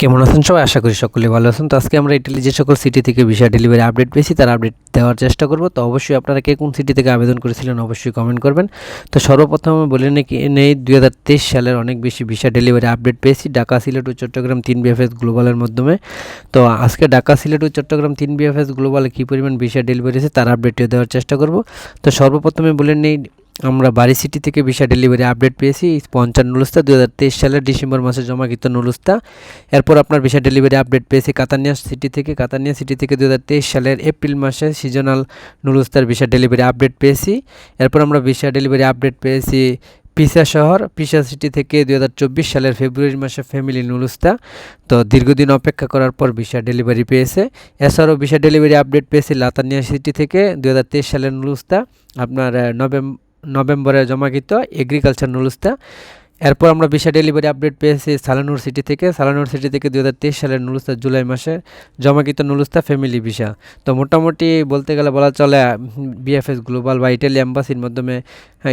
কেমন আছেন সবাই? আশা করি সকলে ভালো আছেন। তো আজকে আমরা ইটালি যে সকল সিটি থেকে ভিসা ডেলিভারি আপডেট পেয়েছি, তার আপডেট দেওয়ার চেষ্টা করব। তো অবশ্যই আপনারা কে কোন সিটি থেকে আবেদন করেছিলেন অবশ্যই কমেন্ট করবেন। তো সর্বপ্রথম আমি বলে নেই দুই হাজার তেইশ সালের অনেক বেশি ভিসা ডেলিভারি আপডেট পেয়েছি। ঢাকা, সিলেট ও চট্টগ্রাম তিন বিএফএস গ্লোবালের মাধ্যমে। তো আজকে ঢাকা, সিলেট ও চট্টগ্রাম তিন বিএফএস গ্লোবালে কী পরিমাণ ভিসা ডেলিভারি আছে তার আপডেটটিও দেওয়ার চেষ্টা করব। তো সর্বপ্রথমে বলে নেই আমরা বাড়ি সিটি থেকে ভিসা ডেলিভারি আপডেট পেয়েছি। পঞ্চান্ন নুলুস্তা দু হাজার তেইশ সালের ডিসেম্বর মাসে জমাকৃত নুলুস্তা। এরপর আপনার ভিসা ডেলিভারি আপডেট পেয়েছি কাতানিয়া সিটি থেকে। কাতানিয়া সিটি থেকে দু হাজার তেইশ সালের এপ্রিল মাসে সিজনাল নুলুস্তার ভিসা ডেলিভারি আপডেট পেয়েছি। এরপর আমরা ভিসা ডেলিভারি আপডেট পেয়েছি পিসা শহর। পিসা সিটি থেকে দু হাজার চব্বিশ সালের ফেব্রুয়ারি মাসে ফ্যামিলি নুলুস্তা। তো দীর্ঘদিন অপেক্ষা করার পর ভিসা ডেলিভারি পেয়েছে। এছাড়াও ভিসা ডেলিভারি আপডেট পেয়েছি লাতানিয়া সিটি থেকে দু হাজার তেইশ সালের নুলুস্তা। আপনার নভেম্বর নভেম্বরে জমাকৃত এগ্রিকালচার নুলুস্তা এরপর আমরা ভিসা ডেলিভারি আপডেট পেয়েছি সালানুর সিটি থেকে। সালানুর সিটি থেকে দু হাজার তেইশ সালের নুলুস্তা জুলাই মাসে জমাকৃত নুলুস্তা ফ্যামিলি ভিসা তো মোটামুটি বলতে গেলে বলা চলে বিএফএস গ্লোবাল বা ইটালি অ্যাম্বাসির মাধ্যমে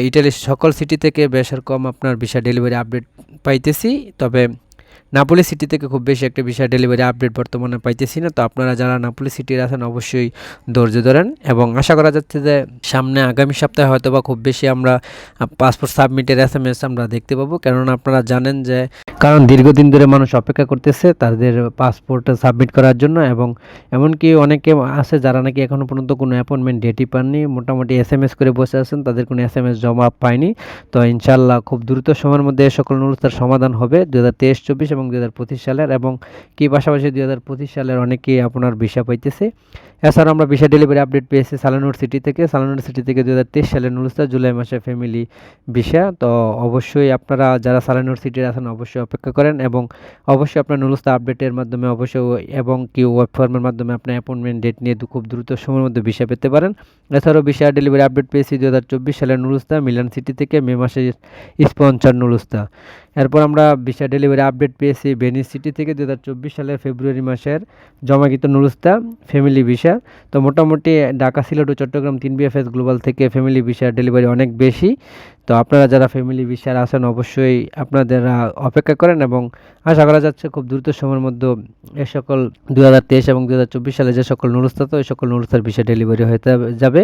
ইটালির সকল সিটি থেকে বেশার কম আপনার ভিসা ডেলিভারি আপডেট পাইতেছি। তবে নাপোলি সিটি থেকে খুব বেশি একটা বিষয় ডেলিভারি আপডেট বর্তমানে পাইতেছি না। তো আপনারা যারা নাপোলি সিটির আছেন, অবশ্যই ধৈর্য ধরেন এবং আশা করা যাচ্ছে যে সামনে আগামী সপ্তাহে হয়তো বা খুব বেশি আমরা পাসপোর্ট সাবমিটের এস এম এস আমরা দেখতে পাবো। কেননা আপনারা জানেন যে কারণ দীর্ঘদিন ধরে মানুষ অপেক্ষা করতেছে তাদের পাসপোর্ট সাবমিট করার জন্য এবং এমনকি অনেকে আছে যারা নাকি এখনও পর্যন্ত কোনো অ্যাপয়েন্টমেন্ট ডেটই পাননি। মোটামুটি এস এম এস করে বসে আছেন, তাদের কোনো এস এম এস জমা পায়নি। তো ইনশাল্লাহ খুব দ্রুত সময়ের মধ্যে সকল অনুরোধের সমাধান হবে। দু হাজার তেইশ চব্বিশ এবং দু হাজার পঁচিশ সালের এবং কি পাশাপাশি দু হাজার পঁচিশ সালের অনেকেই আপনার ভিসা পাইতেছে। এছাড়াও আমরা ভিসা ডেলিভারি আপডেট পেয়েছি সালানুর সিটি থেকে। সালানুর সিটি থেকে দু হাজার তেইশ সালের নুলস্তা জুলাই মাসে ফ্যামিলি ভিসা। তো অবশ্যই আপনারা যারা সালানুর সিটির আছেন অবশ্যই অপেক্ষা করেন এবং অবশ্যই আপনার নুলস্তা আপডেটের মাধ্যমে অবশ্যই এবং কি ওয়েব ফর্মের মাধ্যমে আপনার অ্যাপয়েন্টমেন্ট ডেট নিয়ে খুব দ্রুত সময়ের মধ্যে ভিসা পেতে পারেন। এছাড়াও ভিসা ডেলিভারি আপডেট পেয়েছি দু হাজার চব্বিশ সালের নুলস্তা মিলান সিটি থেকে মে মাসে স্পঞ্চার নুলস্তা এরপর আমরা ভিসা ডেলিভারি আপডেট পেয়েছি বেনিস সিটি থেকে দু হাজার চব্বিশ সালের ফেব্রুয়ারি মাসের জমাকৃত নুরুস্তা ফ্যামিলি ভিসা। তো মোটামুটি ঢাকা, সিলেট ও চট্টগ্রাম তিন বিএফএস গ্লোবাল থেকে ফ্যামিলি ভিসার ডেলিভারি অনেক বেশি। তো আপনারা যারা ফ্যামিলি ভিসার আছেন, অবশ্যই আপনাদের অপেক্ষা করেন এবং আশা করা যাচ্ছে খুব দ্রুত সময়ের মধ্যে এ সকল দু হাজার তেইশ এবং দু হাজার চব্বিশ সালে যে সকল নুরুস্তা তো, এই সকল নুরুস্তার ভিসা ডেলিভারি হতে যাবে।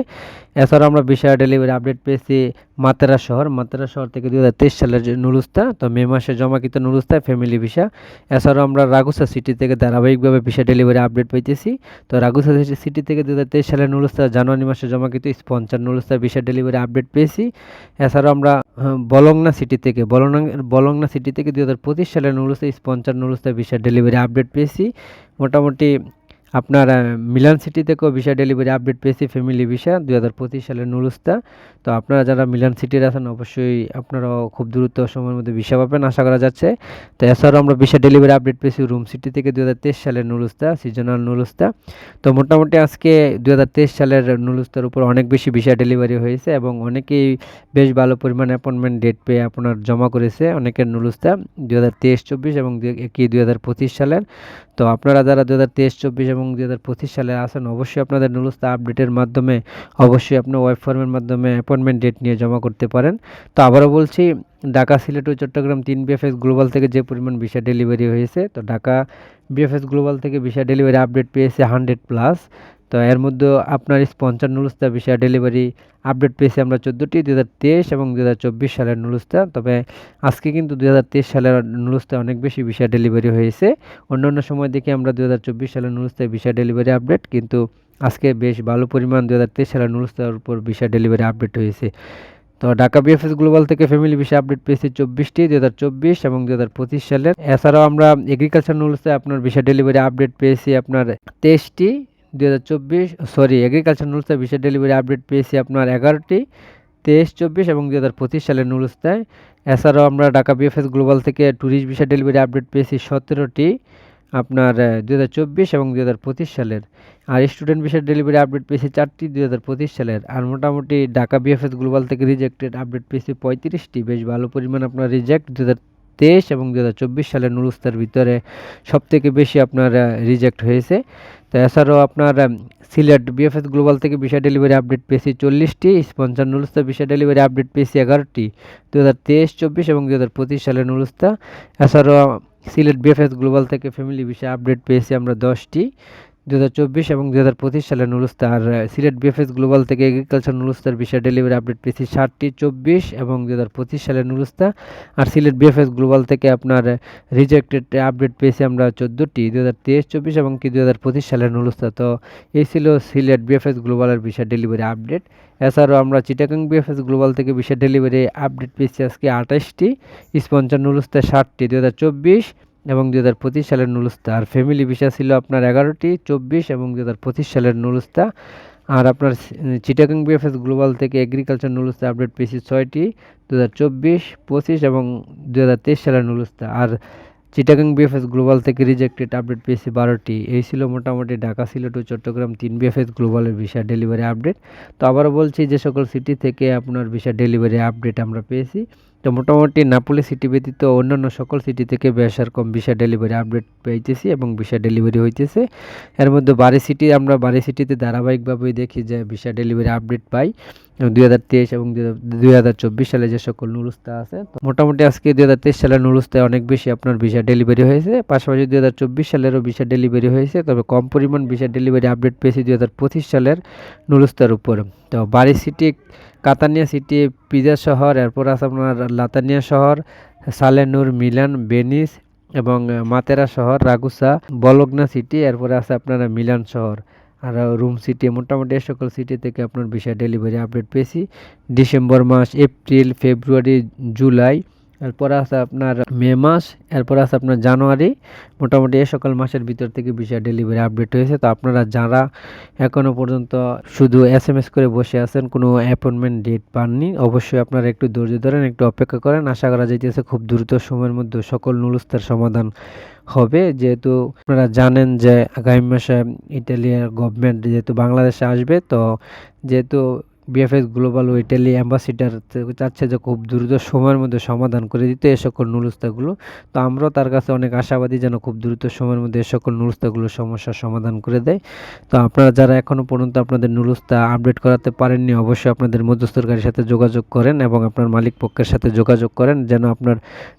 এছাড়াও আমরা ভিসা ডেলিভারি আপডেট পেয়েছি মাতেরা শহর। মাতেরা শহর থেকে দু হাজার তেইশ সালের নুরুস্তা, তো মে মাসে জমাকৃত নুরুস্তায় ফ্যামিলি ভিসা এছাড়াও আমরা রাগুসা সিটি থেকে ধারাবাহিকভাবে ভিসা ডেলিভারি আপডেট পাইতেছি তো রাগুসা সিটি থেকে দু হাজার তেইশ সালের নুরুস্তা জানুয়ারি মাসে জমাকৃত স্পঞ্চার নুরুস্তা ভিসা ডেলিভারি আপডেট পেয়েছি। এছাড়াও আমরা বলংনা সিটি থেকে, বলংনা বলংনা সিটি থেকে দু সালে নুরুস্তা স্পঞ্চার নুরুস্তা ভিসার ডেলিভারি আপডেট পেয়েছি। মোটামুটি আপনার মিলান সিটি থেকেও ভিসা ডেলিভারি আপডেট পেয়েছি ফ্যামিলি ভিসা দুই হাজার পঁচিশ সালের নুরুস্তা তো আপনারা যারা মিলান সিটির আছেন, অবশ্যই আপনারাও খুব দ্রুত সময়ের মধ্যে ভিসা পাবেন, আশা করা যাচ্ছে। তো এছাড়াও আমরা ভিসা ডেলিভারি আপডেট পেয়েছি রুম সিটি থেকে দু হাজার তেইশ সালের নুরুস্তা সিজনাল নুরুস্তা তো মোটামুটি আজকে দু হাজার তেইশ সালের নুরুস্তার উপর অনেক বেশি ভিসা ডেলিভারি হয়েছে এবং অনেকেই বেশ ভালো পরিমাণ অ্যাপয়েন্টমেন্ট ডেট পেয়ে আপনার জমা করেছে অনেকের নুরুস্তা দু হাজার তেইশ, চব্বিশ এবং কি দু হাজার পঁচিশ সালের। তো আপনারা যারা দু হাজার তেইশ, চব্বিশ এবং দু হাজার পঁচিশ সালে আসেন অবশ্যই আপনাদের নুলুস্তা আপডেটের মাধ্যমে অবশ্যই আপনার ওয়েব ফর্মের মাধ্যমে অ্যাপয়েন্টমেন্ট ডেট নিয়ে জমা করতে পারেন। তো আবারও বলছি, ঢাকা, সিলেট ও চট্টগ্রাম তিন বিএফএস গ্লোবাল থেকে যে পরিমাণ ভিসা ডেলিভারি হয়েছে, তো ঢাকা বিএফএস গ্লোবাল থেকে ভিসা ডেলিভারি আপডেট পেয়েছে হান্ড্রেড প্লাস তো এর মধ্যে আপনার স্পন্সার নুলুস্তা ভিসা ডেলিভারি আপডেট পেয়েছি আমরা চোদ্দোটি দু হাজার তেইশ এবং দু হাজার চব্বিশ সালের নুলুস্তা। তবে আজকে কিন্তু দু হাজার তেইশ সালের নুলুস্তা অনেক বেশি ভিসা ডেলিভারি হয়েছে। অন্য অন্য সময় দেখি আমরা দু হাজার চব্বিশ সালের নুলুস্তায় ভিসা ডেলিভারি আপডেট কিন্তু আজকে বেশ ভালো পরিমাণ দু হাজার তেইশ সালের নুলুস্তার উপর ভিসা ডেলিভারি আপডেট হয়েছে। তো ঢাকা বিএফএস গ্লোবাল থেকে ফ্যামিলি ভিসা আপডেট পেয়েছি চব্বিশটি দু হাজার চব্বিশ এবং দু হাজার পঁচিশ সালের। এছাড়াও আমরা এগ্রিকালচার নুলসে আপনার ভিসা ডেলিভারি আপডেট পেয়েছি আপনার তেইশটি দু হাজার চব্বিশ সরি এগ্রিকালচার নুলসে ভিসা ডেলিভারি আপডেট পেয়েছি আপনার এগারোটি, তেইশ, চব্বিশ এবং দু হাজার পঁচিশ সালের নুলস্তায় এছাড়াও আমরা ঢাকা বিএফএস গ্লোবাল থেকে ট্যুরিস্ট ভিসা ডেলিভারি আপডেট পেয়েছি সতেরোটি, আপনার দু হাজার চব্বিশ এবং দু হাজার পঁচিশ সালের। আর স্টুডেন্ট বিষয়ের ডেলিভারি আপডেট পেয়েছি চারটি দু হাজার পঁচিশ সালের। আর মোটামুটি ঢাকা বিএফএস গ্লোবাল থেকে রিজেক্টেড আপডেট পেয়েছি পঁয়ত্রিশটি। বেশ ভালো পরিমাণ আপনার রিজেক্ট দু হাজার তেইশ এবং দু সালের নুরুস্তার ভিতরে সবথেকে বেশি আপনার রিজেক্ট হয়েছে। তো এছাড়াও আপনার সিলেট বিএফএস গ্লোবাল থেকে বিষয় ডেলিভারি আপডেট পেয়েছি চল্লিশটি, স্পন্সার নুরুস্তা বিষয় ডেলিভারি আপডেট পেয়েছি এগারোটি দু হাজার তেইশ, চব্বিশ এবং দু হাজার পঁচিশ সালের নুরুস্তা। এছাড়াও সিলেট বিএফএস গ্লোবাল থেকে ফ্যামিলি বিষয়ে আপডেট পেয়েছি আমরা দশটি। দু হাজার চব্বিশ এবং দু হাজার পঁচিশ নুরুস্তা আর সিলেট বিএফএস গ্লোবাল থেকে এগ্রিকালচার নুরুস্তার বিষয়ে ডেলিভারি আপডেট পেয়েছি ষাটটি চব্বিশ এবং দু হাজার পঁচিশ সালের নুরুস্তা আর সিলেট বিএফএস গ্লোবাল থেকে আপনার রিজেক্টেড আপডেট পেয়েছি আমরা চোদ্দোটি দু হাজার তেইশ, চব্বিশ এবং কি দু হাজার পঁচিশ সালের নুরুস্তা তো এই ছিল সিলেট বিএফএস গ্লোবালের বিষয়ে ডেলিভারি আপডেট এছাড়াও আমরা চিটাগাং বিএফএস গ্লোবাল থেকে বিষয় ডেলিভারি আপডেট পেয়েছি আজকে আঠাশটি স্পঞ্চার নুরুস্তা ষাটটি দু হাজার চব্বিশ এবং দু হাজার পঁচিশ সালের নুরুস্তা আর ফ্যামিলি ভিসা ছিল আপনার এগারোটি, চব্বিশ এবং দু হাজার পঁচিশ সালের নুরুস্তা আর আপনার চিটাগাং বিএফএস গ্লোবাল থেকে এগ্রিকালচার নুরুস্তা আপডেট পেয়েছি ছয়টি দু হাজার চব্বিশ, পঁচিশ এবং দু হাজার তেইশ সালের নুরুস্তা আর চিটাগাং বিএফএস গ্লোবাল থেকে রিজেক্টেড আপডেট পেয়েছি বারোটি। এই ছিল মোটামুটি ঢাকা, সিলেট ও চট্টগ্রাম তিন বিএফএস গ্লোবালের ভিসা ডেলিভারি আপডেট তো আবারও বলছি, যে সকল সিটি থেকে আপনার ভিসা ডেলিভারি আপডেট আমরা পেয়েছি। তো মোটামুটি নাপোলি সিটি ব্যতীত অন্যান্য সকল সিটি থেকে বেশ কম ভিসা ডেলিভারি আপডেট পেয়েছি এবং ভিসা ডেলিভারি হইতেছে। এর মধ্যে বাড়ি সিটি, আমরা বারি সিটিতে ধারাবাহিকভাবেই দেখি যে ভিসা ডেলিভারি আপডেট পাই। দুই হাজার তেইশ এবং দুই হাজার চব্বিশ সালে যে সকল নুরুস্তা আছে মোটামুটি আজকে দুই হাজার তেইশ সালের নুরুস্তায় অনেক বেশি আপনার ভিসা ডেলিভারি হয়েছে। পাশাপাশি দুই হাজার চব্বিশ সালেরও ভিসা ডেলিভারি হয়েছে, তবে কম পরিমাণ ভিসা ডেলিভারি আপডেট পেয়েছি দুই হাজার পঁচিশ সালের নুরুস্তার উপর। তো বাড়ি সিটি কাতানিয়া সিটি, পিজা শহর, এরপর আছে আপনার লাতানিয়া শহর, সালেনুর, মিলান, বেনিস এবং মাতেরা শহর, রাগুসা, বলগনা সিটি, এরপরে আছে আপনার মিলান শহর। আর রুম সিটি, মোটামুটি এই সকল সিটি থেকে আপনার বিষয় ডেলিভারি আপডেট পেয়েছি। ডিসেম্বর মাস, এপ্রিল, ফেব্রুয়ারি, জুলাই এরপর আছে আপনার মে মাস, এরপর আছে আপনার জানুয়ারি। মোটামুটি এই সকল মাসের ভিতর থেকে বিষয় ডেলিভারি আপডেট হয়েছে। তো আপনারা যারা এখনও পর্যন্ত শুধু এস এম এস করে বসে আছেন, কোনো অ্যাপয়েন্টমেন্ট ডেট পাননি, অবশ্যই আপনারা একটু ধৈর্য ধরেন, একটু অপেক্ষা করেন। আশা করা যাইতেছে খুব দ্রুত সময়ের মধ্যে সকল নুলস্তার সমাধান হবে। যেহেতু আপনারা জানেন যে আগামী মাসে ইটালিয়ার গভর্নমেন্ট যেহেতু বাংলাদেশে আসবে, তো যেহেতু বিএফএস গ্লোবাল ও ইটালি অ্যাম্বাসিডার চাচ্ছে যে খুব দ্রুত সময়ের মধ্যে সমাধান করে দিতে এ সকল নুরুস্তাগুলো তো আমরাও তার কাছে অনেক আশাবাদী যেন খুব দ্রুত সময়ের মধ্যে এ সকল নুরুস্তাগুলোর সমস্যার সমাধান করে দেয়। তো আপনারা যারা এখনও পর্যন্ত আপনাদের নুরুস্তা আপডেট করাতে পারেননি, অবশ্যই আপনাদের মধ্যস্থকারীর সাথে যোগাযোগ করেন এবং আপনার মালিক পক্ষের সাথে যোগাযোগ করেন যেন আপনার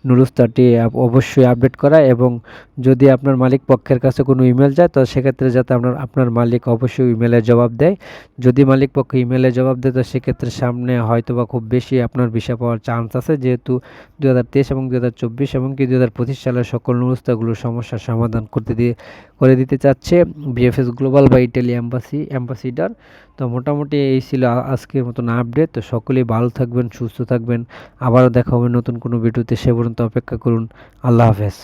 নুরুস্তাটি অবশ্যই আপডেট করা এবং যদি আপনার মালিক পক্ষের কাছে কোনো ইমেল যায়, তো সেক্ষেত্রে যাতে আপনার আপনার মালিক অবশ্যই ইমেলে জবাব দেয়। যদি মালিক পক্ষ ইমেলে জবাব দেয় তো সেক্ষেত্রে সামনে হয়তো বা খুব বেশি আপনার ভিসা পাওয়ার চান্স আছে, যেহেতু দু হাজার তেইশ এবং দু হাজার চব্বিশ এবং কি দু হাজার পঁচিশ সালের সকল নুরুস্তাগুলোর সমস্যার সমাধান করতে দিয়ে, করে দিতে চাচ্ছে বিএফএস গ্লোবাল বা ইটালি অ্যাম্বাসি অ্যাম্বাসিডার তো মোটামুটি এই ছিল আজকের মতন আপডেট তো সকলেই ভালো থাকবেন, সুস্থ থাকবেন। আবারও দেখা হবে নতুন কোনো ভিডিওতে সে পর্যন্ত অপেক্ষা করুন। আল্লাহ হাফেজ।